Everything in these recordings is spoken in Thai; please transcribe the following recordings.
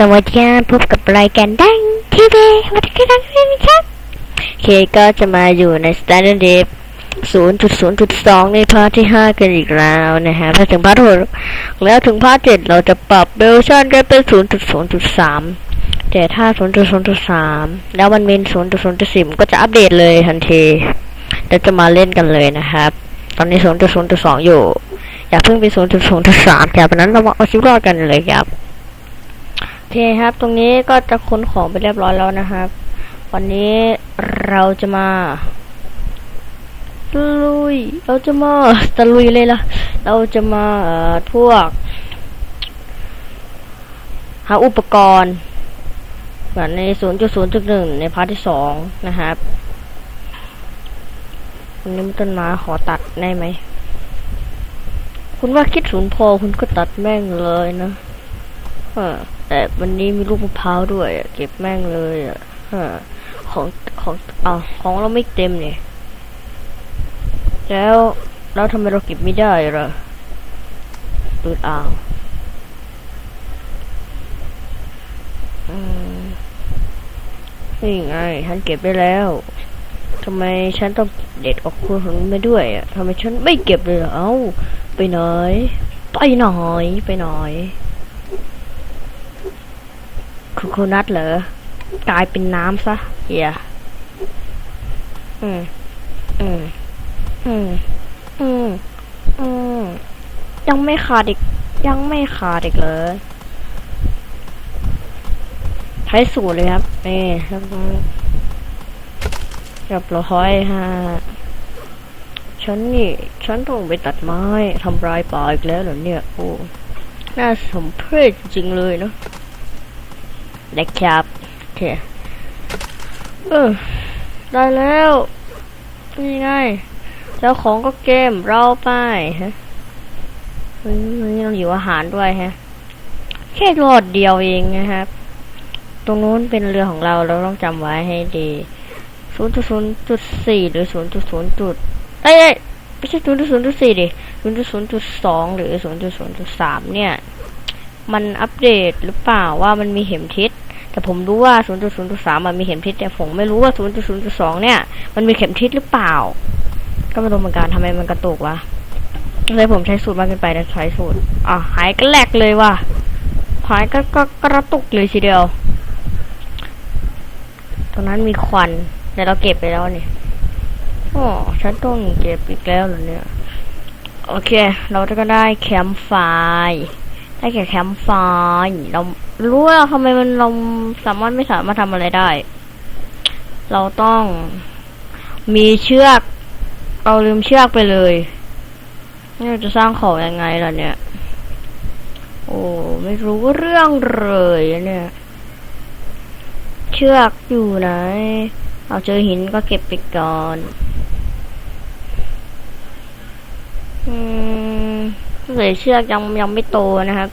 สวัสดีครับพบกับรายการดังทีวีสวัสดีครับครับเคก็จะมาอยู่ใน Standard d e v 0.0.2 ในพาร์ทที่ 5 กันอีกแล้วนะฮะถ้าถึงพาร์ท6แล้วถึงพาร์ท7เราจะปรับเวอร์ชันกันเป็น 0.0.3 แต่ถ้า 0.0.3 แล้วมันเป็น 0.0.10 ก็จะอัปเดตเลยทันทีเราจะมาเล่นกันเลยนะครับ ตอนนี้ 0.0.2 อยู่ อย่าเพิ่งไป 0.0.3ครับเพราะนั้นเรามาเอาชีวิตรอดกันเลยครับ โอเคครับ ตรงนี้ก็จะค้นของไปเรียบร้อยแล้วนะครับ วันนี้เราจะมาตะลุย เราจะมาตะลุยเลยล่ะ เราจะมาเอ่อพวก หาอุปกรณ์เหมือนใน 0.0.1 ในพาร์ทที่สองนะครับวันนี้ต้นไม้ขอตัดได้ไหม คุณว่าคิดศูนย์พอคุณก็ตัดแม่งเลยนะ แต่วันนี้มีลูกมะพร้าวด้วยเก็บแม่งเลยอะฮะของของอ่าของเราไม่เต็มเนี่ยแล้วแล้วทำไมเราเก็บไม่ได้ล่ะตูดอ่าว์นี่ไงฉันเก็บได้แล้วทำไมฉันต้องเด็ดออกคนของไม่ด้วยอะทำไมฉันไม่เก็บเลยเอ้าไปหน่อยไปหน่อยไปหน่อย โคโคนัทเหรอกลายเป็นน้ำซะเฮียอืม อืม อืม อืม อืม ยังไม่ขาดอีก ยังไม่ขาดอีกเลยใช้สูตรเลยครับนี่แล้วก็เรียบร้อยฮะฉันนี่ ฉันต้องไปตัดไม้ทำลายป่าอีกแล้วเหรอเนี่ย โอ้ น่าสมเพชจริงๆเลยเนาะ นะครับโอเคเออได้แล้วนี่ไงแล้วของก็เกมเราไปฮะเฮ้ยนี่เราอยู่อาหารด้วยฮะ แค่รอดเดียวเองนะครับ ตรงนู้นเป็นเรือของเราเราต้องจำไว้ให้ดีศูนย์จุดศูนย์จุดสี่หรือศูนย์จุดศูนย์จุดเอ้ยไม่ใช่ศูนย์จุดศูนย์จุดสี่ดิศูนย์จุดศูนย์จุดสองหรือศูนย์จุดศูนย์จุดสามเนี่ย มันอัปเดตหรือเปล่าว่ามันมีเข็มทิศ แต่ผมรู้ว่า 0.0.3 มันมีเข็มทิศแต่ผมไม่รู้ว่า 0.0.2 เนี่ย มันมีเข็มทิศหรือเปล่า ก็ไม่รู้เหมือนกันทำไมมันกระตุกวะเลยผมใช้สูตรมากเกินไปนะใช้สูตรอะหายก็แหลกเลยว่ะหายก็ก็กระตุกเลยทีเดียว ตรงนั้นมีควันแต่เราเก็บไปแล้วนี่อ๋อฉันต้องเก็บอีกแล้วเหรอเนี่ย โอเค เราจะก็ได้แคมป์ไฟได้แค่แคมป์ไฟเรา รู้ว่าทำไมมันเราสามารถไม่สามารถทำอะไรได้ เราต้องมีเชือก เราลืมเชือกไปเลยนี่เราจะสร้างของยังไงล่ะเนี่ย โอ้ไม่รู้เรื่องเลยเนี่ย เชือกอยู่ไหน เอาเจอหินก็เก็บไปก่อนอืมเลยเชือกยังยังไม่โตนะครับ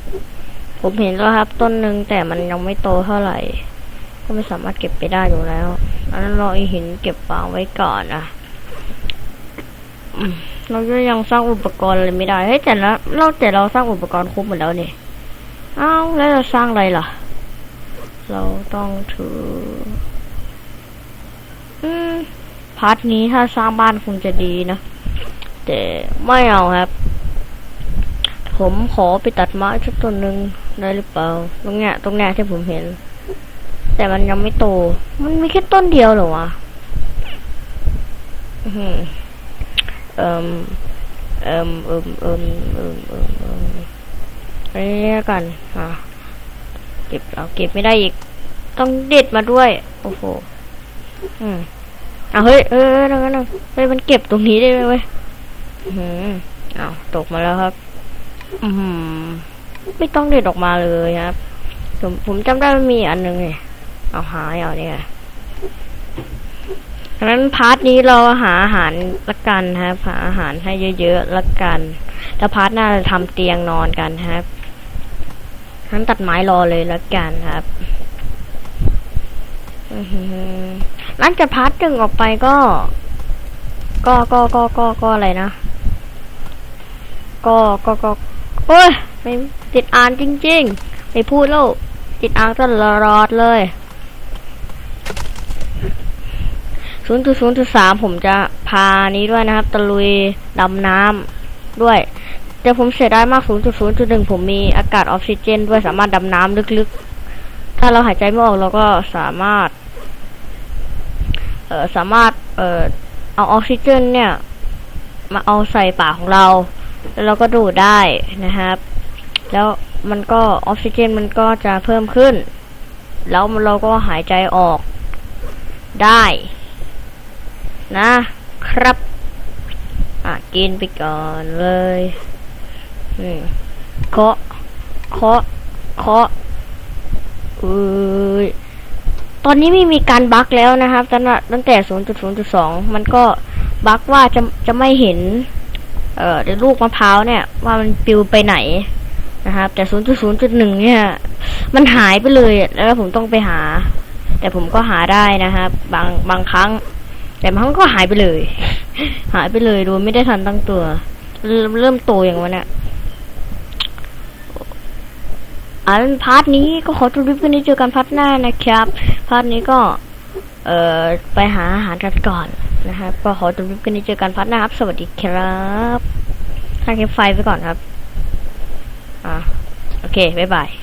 ผมเห็นแล้วครับต้นหนึ่งแต่มันยังไม่โตเท่าไหร่ ก็ไม่สามารถเก็บไปได้อยู่แล้วอันนั้นเราไอหินเก็บวางไว้ก่อนอะเราก็ยังสร้างอุปกรณ์อะไรไม่ได้เฮ้ยแต่ละเราแต่เราสร้างอุปกรณ์ครบหมดแล้วนี่อ้าวแล้วเราสร้างอะไรล่ะ เราต้องถือ อืมพาร์ทนี้ถ้าสร้างบ้านคงจะดีนะแต่ไม่เอาครับ ผมขอไปตัดไม้สักต้นหนึ่ง ได้หรือเปล่า ตรงเนี้ยตรงเนี้ยที่ผมเห็น แต่มันยังไม่โต มันมีแค่ต้นเดียวเหรอวะอื้อหือเอิมเอิมเอิมเอิมเอิมเอิมเอิมอันนี้แล้วกันอะเก็บเอาเก็บไม่ได้อีก ต้องเด็ดมาด้วย โอ้โห อืมอะเฮ้ยเออนั่นนั่นเฮ้ยมันเก็บตรงนี้ได้ไหมเว้ยอือหืออ้าวตกมาแล้วครับ อืม ไม่ต้องเด็ดออกมาเลยครับ ผมผมจำได้มันมีอันหนึ่งไงเอาหายเอาเนี่ยดังนั้นพาร์ทนี้เราหาอาหารละกันครับหาอาหารให้เยอะๆละกันแล้วพาร์ทหน้าจะทำเตียงนอนกันครับทั้นตัดไม้รอเลยละกันครับอือหือหลังจากพาร์ทหนึ่งออกไปก็ ก็ก็ก็ก็ก็อะไรนะ ก็ก็ก็โอ้ย ไม่ติดอ่านจริงๆ ไม่พูดแล้วติดอ่างตลอดเลยศูนย์จุดศูนย์จุดสามผมจะพานี้ด้วยนะครับ ตะลุยดำน้ำด้วย แต่ผมเสียดายมาก 0.0.1 ผมมีอากาศออกซิเจน ด้วยสามารถดำน้ำลึกๆ ถ้าเราหายใจไม่ออกเราก็สามารถ เอ่อ สามารถ เอ่อ เอาออกซิเจนเนี่ย มาเอาใส่ปากของเรา แล้วเราก็ดูดได้นะครับ แล้วมันก็ออกซิเจนมันก็จะเพิ่มขึ้น แล้วเราก็หายใจออกได้ นะครับ อะกินไปก่อนเลยอืมเคาะเคาะเคาะเอ้ยตอนนี้ไม่มีการบั๊กแล้วนะครับตั้งแต่ตั้งแต่ 0.0.2 มันก็บั๊กว่าจะจะไม่เห็น เอ่อลูกมะพร้าวเนี่ย ว่ามันปลิวไปไหน นะครับ แต่ 0.0.1 เนี่ย มันหายไปเลยแล้วผมต้องไปหา แต่ผมก็หาได้นะครับ บางบางครั้ง แต่บางครั้งก็หายไปเลย หายไปเลยโดยไม่ได้ทันตั้งตัว เริ่มเริ่มโตอย่างวะเนี่ยอันพาร์ทนี้ก็ขอจบคลิปกันนี้เจอกันพาร์ทหน้านะครับ พาร์ทนี้ก็ เอ่อไปหาอาหารกันก่อนนะครับ ก็ขอจบคลิปกันนี้เจอกันพาร์ทหน้าครับ สวัสดีครับทางเก็บไฟไปก่อนครับ อะโอเค บ๊ายบาย